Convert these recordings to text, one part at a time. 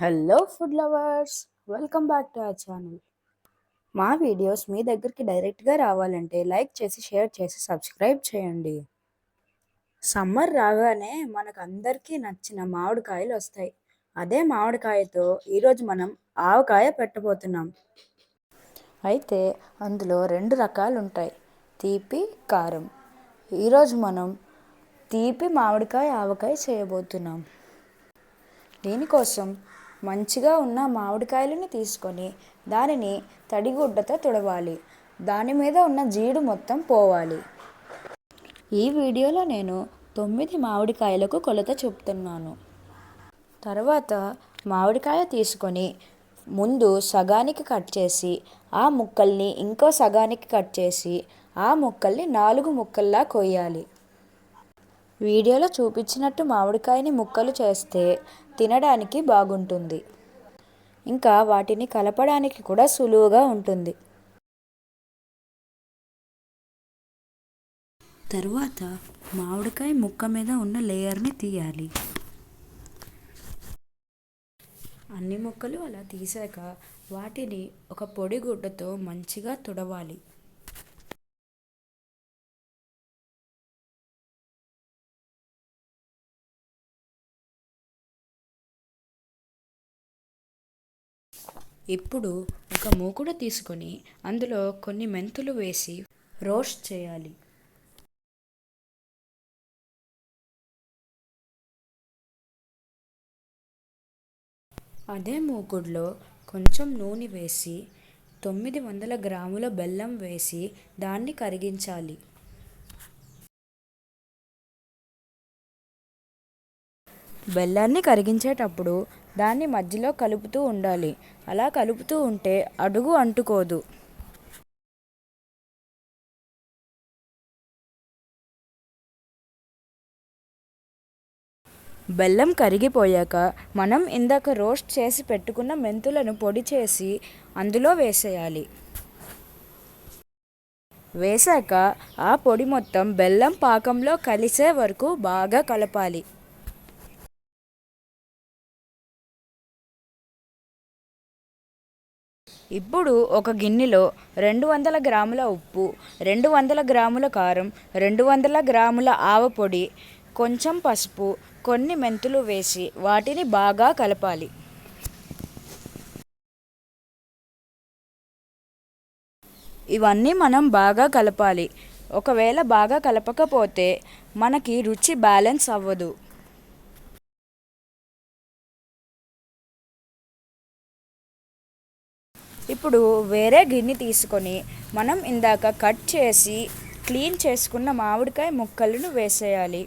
Hello food lovers welcome back to our channel మా videos మీ దగ్గరికి డైరెక్ట్గా రావాలంటే లైక్ చేసి షేర్ చేసి సబ్స్క్రైబ్ చేయండి. సమ్మర్ రాగానే మనకు అందరికీ నచ్చిన మామిడికాయలు వస్తాయి. అదే మామిడికాయతో ఈరోజు మనం ఆవకాయ పెట్టబోతున్నాం. అయితే అందులో రెండు రకాలు ఉంటాయి తీపి కారం. ఈరోజు మనం తీపి మామిడికాయ ఆవకాయ చేయబోతున్నాం. దీనికోసం మంచిగా ఉన్న మామిడికాయలని తీసుకొని దానిని తడిగుడ్డతో తుడవాలి. దాని మీద ఉన్న జీడు మొత్తం పోవాలి. ఈ వీడియోలో నేను తొమ్మిది మామిడికాయలకు కొలత చెప్తున్నాను. తర్వాత మామిడికాయ తీసుకొని ముందు సగానికి కట్ చేసి ఆ ముక్కల్ని ఇంకో సగానికి కట్ చేసి ఆ ముక్కల్ని నాలుగు ముక్కల్లా కొయ్యాలి. వీడియోలో చూపించినట్టు మామిడికాయని ముక్కలు చేస్తే తినడానికి బాగుంటుంది. ఇంకా వాటిని కలపడానికి కూడా సులువుగా ఉంటుంది. తరువాత మామిడికాయ ముక్క మీద ఉన్న లేయర్ని తీయాలి. అన్ని ముక్కలు అలా తీసాక వాటిని ఒక పొడి గుడ్డతో మంచిగా తుడవాలి. ఇప్పుడు ఒక మూకుడు తీసుకొని అందులో కొన్ని మెంతులు వేసి రోస్ట్ చేయాలి. అదే మూకుడులో కొంచెం నూనె వేసి తొమ్మిది వందల గ్రాముల బెల్లం వేసి దాన్ని కరిగించాలి. బెల్లాన్ని కరిగించేటప్పుడు దాన్ని మధ్యలో కలుపుతూ ఉండాలి. అలా కలుపుతూ ఉంటే అడుగు అంటుకోదు. బెల్లం కరిగిపోయాక మనం ఇందాక రోస్ట్ చేసి పెట్టుకున్న మెంతులను పొడి చేసి అందులో వేసేయాలి. వేశాక ఆ పొడి మొత్తం బెల్లం పాకంలో కలిసే వరకు బాగా కలపాలి. ఇప్పుడు ఒక గిన్నెలో రెండు వందల గ్రాముల ఉప్పు రెండు వందల గ్రాముల కారం రెండు వందల గ్రాముల ఆవపొడి కొంచెం పసుపు కొన్ని మెంతులు వేసి వాటిని బాగా కలపాలి. ఇవన్నీ మనం బాగా కలపాలి. ఒకవేళ బాగా కలపకపోతే మనకి రుచి బ్యాలెన్స్ అవ్వదు. ఇప్పుడు వేరే గిన్నె తీసుకొని మనం ఇందాక కట్ చేసి క్లీన్ చేసుకున్న మామిడికాయ ముక్కలను వేసేయాలి.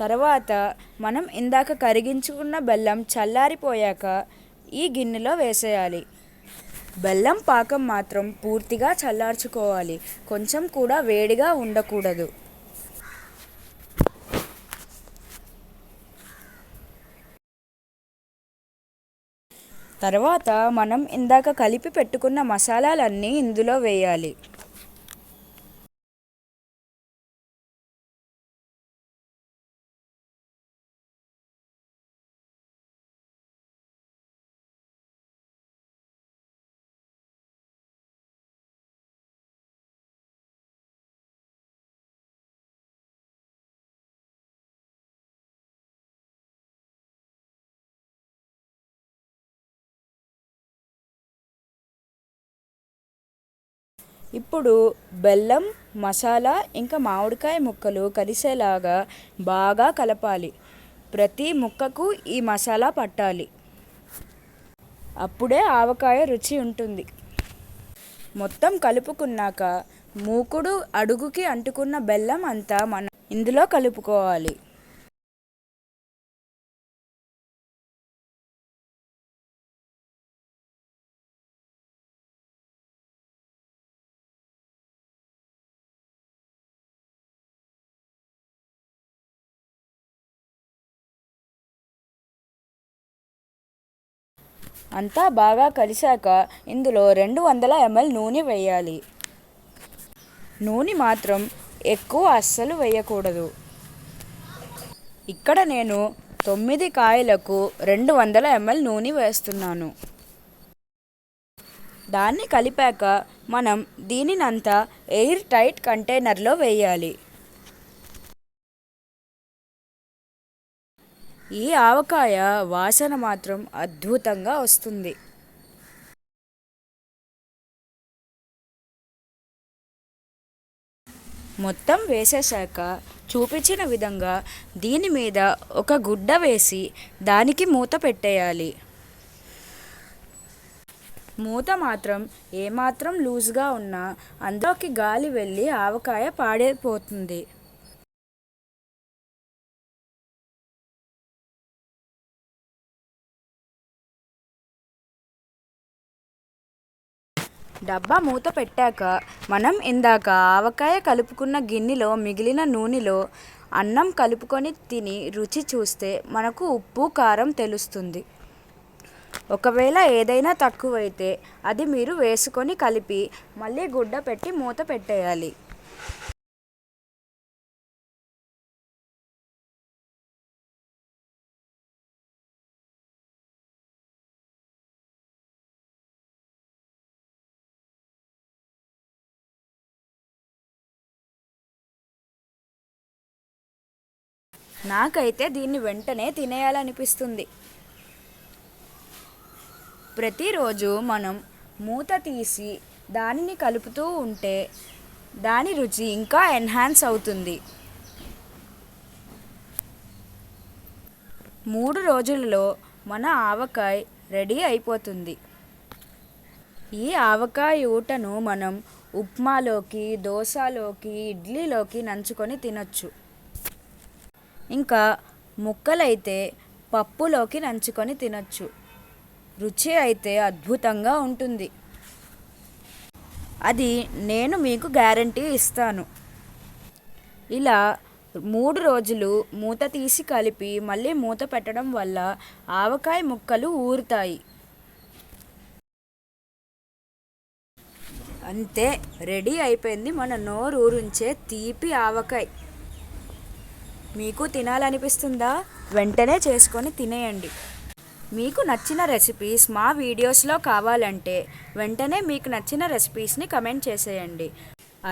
తర్వాత మనం ఇందాక కరిగించుకున్న బెల్లం చల్లారిపోయాక ఈ గిన్నెలో వేసేయాలి. బెల్లం పాకం మాత్రం పూర్తిగా చల్లార్చుకోవాలి. కొంచెం కూడా వేడిగా ఉండకూడదు. తర్వాత మనం ఇందాక కలిపి పెట్టుకున్న మసాలాలన్నీ ఇందులో వేయాలి. ఇప్పుడు బెల్లం మసాలా ఇంకా మామిడికాయ ముక్కలు కలిసేలాగా బాగా కలపాలి. ప్రతి ముక్కకు ఈ మసాలా పట్టాలి. అప్పుడే ఆవకాయ రుచి ఉంటుంది. మొత్తం కలుపుకున్నాక మూకుడు అడుగుకి అంటుకున్న బెల్లం అంతా మనం ఇందులో కలుపుకోవాలి. అంతా బాగా కలిశాక ఇందులో రెండు వందల ఎంఎల్ నూనె వేయాలి. నూనె మాత్రం ఎక్కువ అస్సలు వేయకూడదు. ఇక్కడ నేను తొమ్మిది కాయలకు రెండు వందల ఎంఎల్ నూనె వేస్తున్నాను. దాన్ని కలిపాక మనం దీనినంతా ఎయిర్ టైట్ కంటైనర్లో వేయాలి. ఈ ఆవకాయ వాసన మాత్రం అద్భుతంగా వస్తుంది. మొత్తం వేసేశాక చూపించిన విధంగా దీని మీద ఒక గుడ్డ వేసి దానికి మూత పెట్టేయాలి. మూత మాత్రం ఏమాత్రం లూజ్గా ఉన్నా అందులోకి గాలి వెళ్ళి ఆవకాయ పాడైపోతుంది. డబ్బా మూత పెట్టాక మనం ఇందాక ఆవకాయ కలుపుకున్న గిన్నెలో మిగిలిన నూనెలో అన్నం కలుపుకొని తిని రుచి చూస్తే మనకు ఉప్పు కారం తెలుస్తుంది. ఒకవేళ ఏదైనా తక్కువైతే అది మీరు వేసుకొని కలిపి మళ్ళీ గుడ్డ పెట్టి మూత పెట్టేయాలి. నాకైతే దీన్ని వెంటనే తినేయాలనిపిస్తుంది. ప్రతిరోజు మనం మూత తీసి దానిని కలుపుతూ ఉంటే దాని రుచి ఇంకా ఎన్హాన్స్ అవుతుంది. మూడు రోజులలో మన ఆవకాయ రెడీ అయిపోతుంది. ఈ ఆవకాయ ఊటను మనం ఉప్మాలోకి దోశలోకి ఇడ్లీలోకి నంచుకొని తినొచ్చు. ఇంకా ముక్కలైతే పప్పులోకి నంచుకొని తినచ్చు. రుచి అయితే అద్భుతంగా ఉంటుంది. అది నేను మీకు గ్యారంటీ ఇస్తాను. ఇలా మూడు రోజులు మూత తీసి కలిపి మళ్ళీ మూత పెట్టడం వల్ల ఆవకాయ ముక్కలు ఊరుతాయి. అంతే రెడీ అయిపోయింది మన నోరు ఊరించే తీపి ఆవకాయ. మీకు తినాలనిపిస్తుందా? వెంటనే చేసుకొని తినేయండి. మీకు నచ్చిన రెసిపీస్ మా వీడియోస్లో కావాలంటే వెంటనే మీకు నచ్చిన రెసిపీస్ని కమెంట్ చేసేయండి.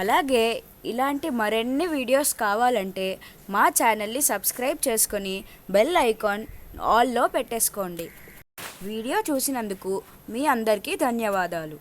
అలాగే ఇలాంటి మరిన్ని వీడియోస్ కావాలంటే మా ఛానల్ని సబ్స్క్రైబ్ చేసుకొని బెల్ ఐకాన్ ఆల్లో పెట్టేసుకోండి. వీడియో చూసినందుకు మీ అందరికీ ధన్యవాదాలు.